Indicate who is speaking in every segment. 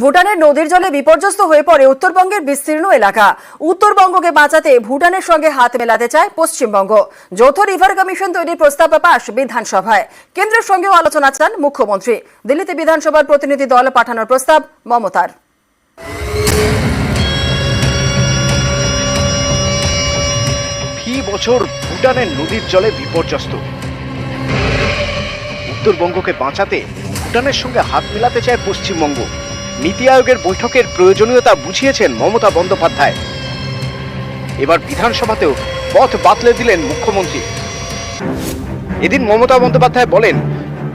Speaker 1: ভুটানের নদীর জলে বিপর্যস্ত হয়ে পড়ে উত্তরবঙ্গের বিস্তীর্ণ এলাকা। উত্তরবঙ্গকে বাঁচাতে ভুটানের সঙ্গে হাত মেলাতে চায় পশ্চিমবঙ্গ। যৌথ রিভার কমিশন তৈরির প্রস্তাব পাশ বিধানসভায়। কেন্দ্রের সঙ্গেও আলোচনা চান মুখ্যমন্ত্রী। দিল্লিতে বিধানসভার প্রতিনিধি দল পাঠানোর প্রস্তাব মমতার।
Speaker 2: বছর ভুটানের নদীর জলে বিপর্যস্ত। উত্তরবঙ্গকে বাঁচাতে ভুটানের সঙ্গে হাত মেলাতে চায় পশ্চিমবঙ্গ। নীতি আয়োগের বৈঠকের প্রয়োজনীয়তা বুঝিয়েছেন মমতা বন্দ্যোপাধ্যায়। এবার বিধানসভাতেও পথ বাতলে দিলেন মুখ্যমন্ত্রী। এদিন মমতা বন্দ্যোপাধ্যায় বলেন,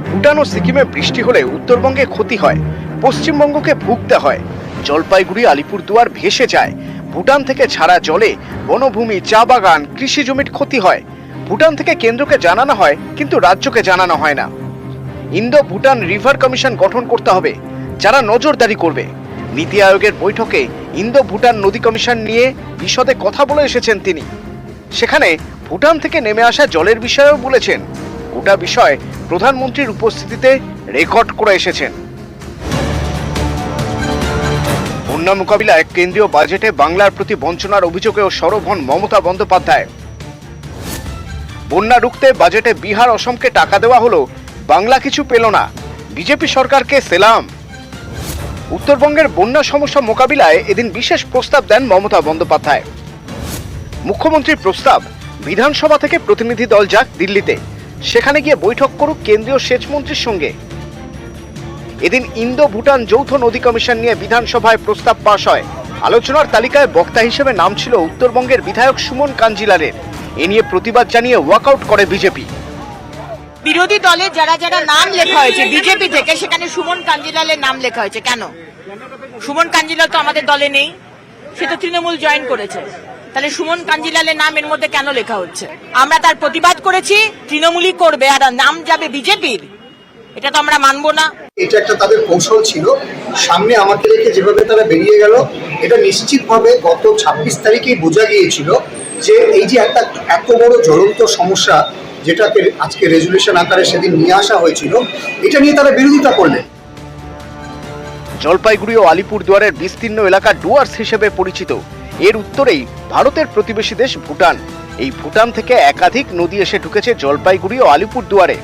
Speaker 2: ভুটান ও সিকিমে বৃষ্টি হলে উত্তরবঙ্গে ক্ষতি হয়, পশ্চিমবঙ্গকে ভুগতে হয়, জলপাইগুড়ি, আলিপুরদুয়ার ভেসে যায়, ভুটান থেকে ছাড়া জলে বনভূমি, চা বাগান, কৃষি জমির ক্ষতি হয়, ভুটান থেকে কেন্দ্রকে জানানো হয় কিন্তু রাজ্যকে জানানো হয় না। ইন্দো ভুটান রিভার কমিশন গঠন করতে হবে যারা নজরদারি করবে। নীতি আয়োগের বৈঠকে ইন্দো ভুটান নদী কমিশন নিয়ে বিশদে কথা বলে এসেছেন তিনি। সেখানে ভুটান থেকে নেমে আসা জলের বিষয়েও বলেছেন। গোটা বিষয় প্রধানমন্ত্রীর উপস্থিতিতে রেকর্ড করে এসেছেন। বন্যা মোকাবিলায় কেন্দ্রীয় বাজেটে বাংলার প্রতি বঞ্চনার অভিযোগেও সরব হন মমতা বন্দ্যোপাধ্যায়। বন্যা রুখতে বাজেটে বিহার অসমকে টাকা দেওয়া হলো, বাংলা কিছু পেল না। বিজেপি সরকারকে সেলাম। উত্তরবঙ্গের বন্যা সমস্যা মোকাবিলায় এদিন বিশেষ প্রস্তাব দেন মমতা বন্দ্যোপাধ্যায়। মুখ্যমন্ত্রীর প্রস্তাব, বিধানসভা থেকে প্রতিনিধি দল যাক দিল্লিতে, সেখানে গিয়ে বৈঠক করুক কেন্দ্রীয় সেচমন্ত্রীর সঙ্গে। এদিন ইন্দো ভুটান যৌথ নদী কমিশন নিয়ে বিধানসভায় প্রস্তাব পাশ হয়। আলোচনার তালিকায় বক্তা হিসেবে নাম ছিল উত্তরবঙ্গের বিধায়ক সুমন কাঞ্জিলারের এ নিয়ে প্রতিবাদ জানিয়ে ওয়াকআউট করে বিজেপি।
Speaker 3: বিরোধী দলে যারা যারা নাম লেখা হয়েছে, বিজেপি থেকে, সেখানে সুমন কাঞ্জিলালের নাম লেখা হয়েছে। কেন? সুমন কাঞ্জিলাল তো আমাদের দলে নেই। সে তো তৃণমূল জয়েন করেছে। তাহলে সুমন কাঞ্জিলালের নাম এর মধ্যে কেন লেখা হচ্ছে? আমরা তার প্রতিবাদ করেছি, তৃণমূলই করবে, আর নাম যাবে বিজেপির। এটা তো আমরা মানবো না।
Speaker 4: এটা একটা তাদের কৌশল ছিল। সামনে আমাকে রেখে যেভাবে তারা বেরিয়ে গেল, এটা নিশ্চিতভাবে গত ছাব্বিশ তারিখেই বোঝা গিয়েছিল যে এই যে একটা এত বড় জ্বলন্ত সমস্যা যেটাকে আজকে রেজুলেশন আকারে সেদিন নিয়ে আসা হয়েছিল, এটা নিয়ে তারা বিরোধিতা করলেন
Speaker 2: জলপাইগুড়ি ও আলিপুরদুয়ারের বিস্তীর্ণ এলাকা ডুয়ার্স হিসেবে পরিচিত। এর উত্তরেই ভারতের প্রতিবেশী দেশ ভুটান। এই ভুটান থেকে একাধিক নদী এসে ঢুকেছে জলপাইগুড়ি ও আলিপুরদুয়ারে।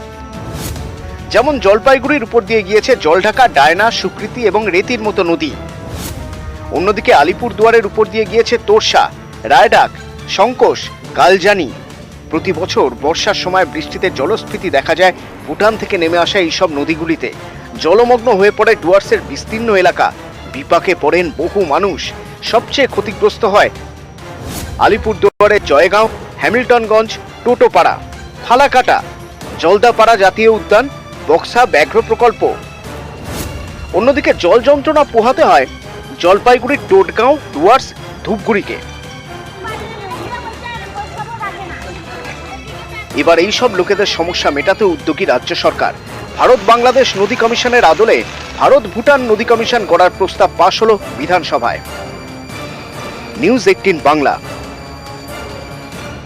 Speaker 2: যেমন জলপাইগুড়ির উপর দিয়ে গিয়েছে জলঢাকা, ডায়না, সুকৃতি এবং রেতির মতো নদী। অন্যদিকে আলিপুরদুয়ারের উপর দিয়ে গিয়েছে তোরসা, রায়ডাক সংকোষ কালজানি প্রতি বছর বর্ষার সময় বৃষ্টিতে জলস্ফীতি দেখা যায়, ভুটান থেকে নেমে আসা এইসব নদীগুলিতে। জলমগ্ন হয়ে পড়ে ডুয়ার্সের বিস্তীর্ণ এলাকা। বিপাকে পড়েন বহু মানুষ। সবচেয়ে ক্ষতিগ্রস্ত হয় আলিপুরদুয়ারের জয়গাঁও, হ্যামিল্টনগঞ্জ, টোটোপাড়া, ফালাকাটা, জলদাপাড়া জাতীয় উদ্যান বক্সা ব্যাঘ্র প্রকল্প। অন্যদিকে জল যন্ত্রণা পোহাতে হয় জলপাইগুড়ির টোটগাঁও ডুয়ার্স ধূপগুড়িকে। এবার এই সব লোকেদের সমস্যা মেটাতে উদ্যোগী রাজ্য সরকার। ভারত বাংলাদেশ নদী কমিশনের আদলে ভারত ভুটান নদী কমিশন গড়ার প্রস্তাব পাশ হল বিধানসভায়। News eighteen Bangla.